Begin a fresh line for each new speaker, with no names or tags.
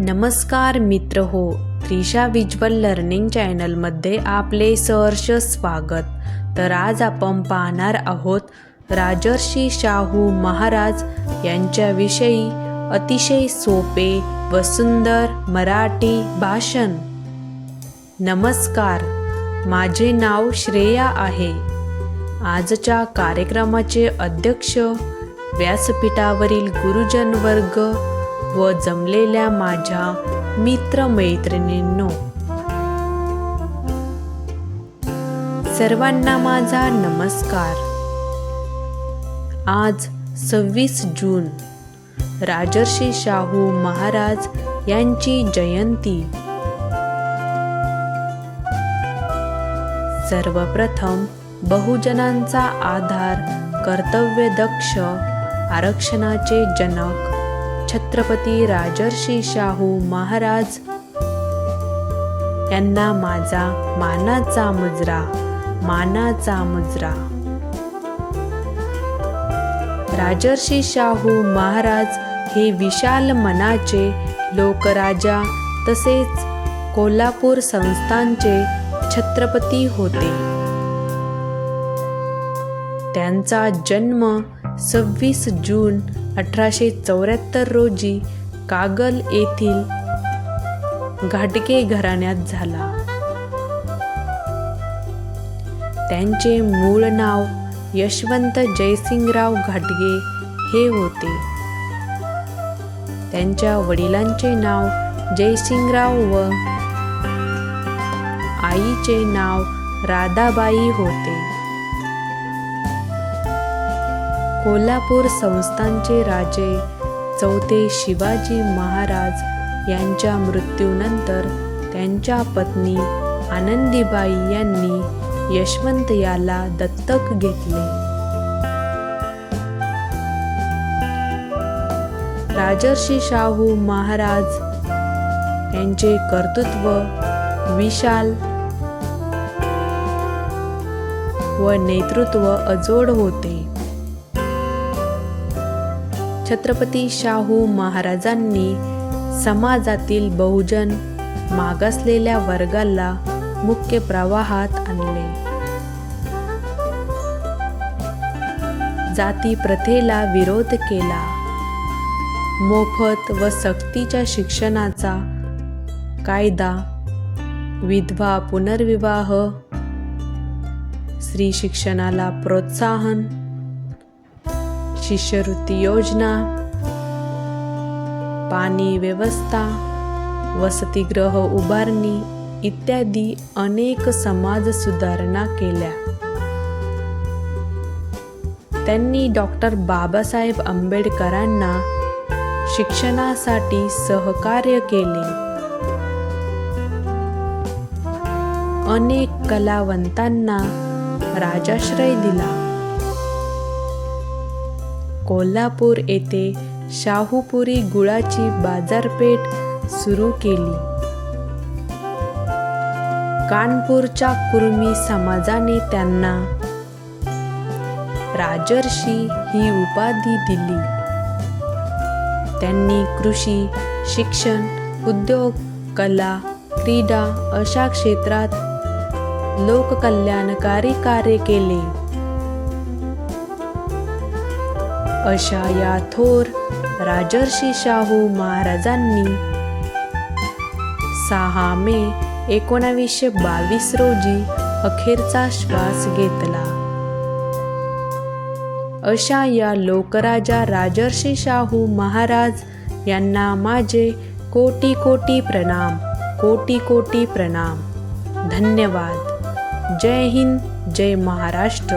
नमस्कार मित्र हो त्रिशा विज्वल लर्निंग चॅनलमध्ये आपले सहर्ष स्वागत. तर आज आपण पाहणार आहोत राजर्षी शाहू महाराज यांच्याविषयी अतिशय सोपे व सुंदर मराठी भाषण. नमस्कार माझे नाव श्रेया आहे. आजच्या कार्यक्रमाचे अध्यक्ष व्यासपीठावरील गुरुजन वर्ग व जमलेल्या माझ्या मित्रमैत्रिणींनो. सर्वांना माझा नमस्कार. आज सव्वीस जून राजर्षी शाहू महाराज यांची जयंती. सर्वप्रथम बहुजनांचा आधार कर्तव्यदक्ष आरक्षणाचे जनक छत्रपती राजर्षी शाहू महाराज. यांना माझा मानाचा मुजरा मानाचा मुजरा. राजर्षी शाहू महाराज हे विशाल मनाचे लोकराजा तसेच कोल्हापूर संस्थांचे छत्रपती होते. त्यांचा जन्म सव्वीस जून अठराशे चौऱ्याहत्तर रोजी कागल येथील घाटगे घराण्यात झाला. त्यांचे मूळ नाव यशवंत जयसिंगराव घाटगे हे होते. त्यांच्या वडिलांचे नाव जयसिंगराव व आईचे नाव राधाबाई होते. कोल्हापूर संस्थांचे राजे चौथे शिवाजी महाराज यांच्या मृत्यूनंतर त्यांच्या पत्नी आनंदीबाई यांनी यशवंत याला दत्तक घेतले. राजर्षी शाहू महाराज यांचे कर्तृत्व विशाल व नेतृत्व अजोड होते. छत्रपती शाहू महाराजांनी समाजातील बहुजन मागासलेल्या वर्गाला मुख्य प्रवाहात आणले. जाती प्रथेला विरोध केला. मोफत व सक्तीच्या शिक्षणाचा कायदा विधवा पुनर्विवाह स्त्री शिक्षणाला प्रोत्साहन शिष्यवृत्ती योजना पाणी व्यवस्था वसतिगृह उभारणी इत्यादी अनेक समाज सुधारणा केल्या. त्यांनी डॉक्टर बाबासाहेब आंबेडकरांना शिक्षणासाठी सहकार्य केले. अनेक कलावंतांना राजाश्रय दिला. कोल्हापूर येथे शाहूपुरी गुळाची बाजारपेठ सुरू केली. कानपूरच्या कुर्मी समाजाने त्यांना राजर्षी ही उपाधी दिली. त्यांनी कृषी शिक्षण उद्योग कला क्रीडा अशा क्षेत्रात लोककल्याणकारी कार्य केले. अशा या थोर राजर्षी शाहू महाराजांनी. सहा मे एकोणावीसशे बावीस रोजी अखेरचा श्वास घेतला. अशा या लोकराजा राजर्षी शाहू महाराज यांना माझे कोटी कोटी प्रणाम कोटी कोटी प्रणाम. धन्यवाद. जय हिंद जय महाराष्ट्र.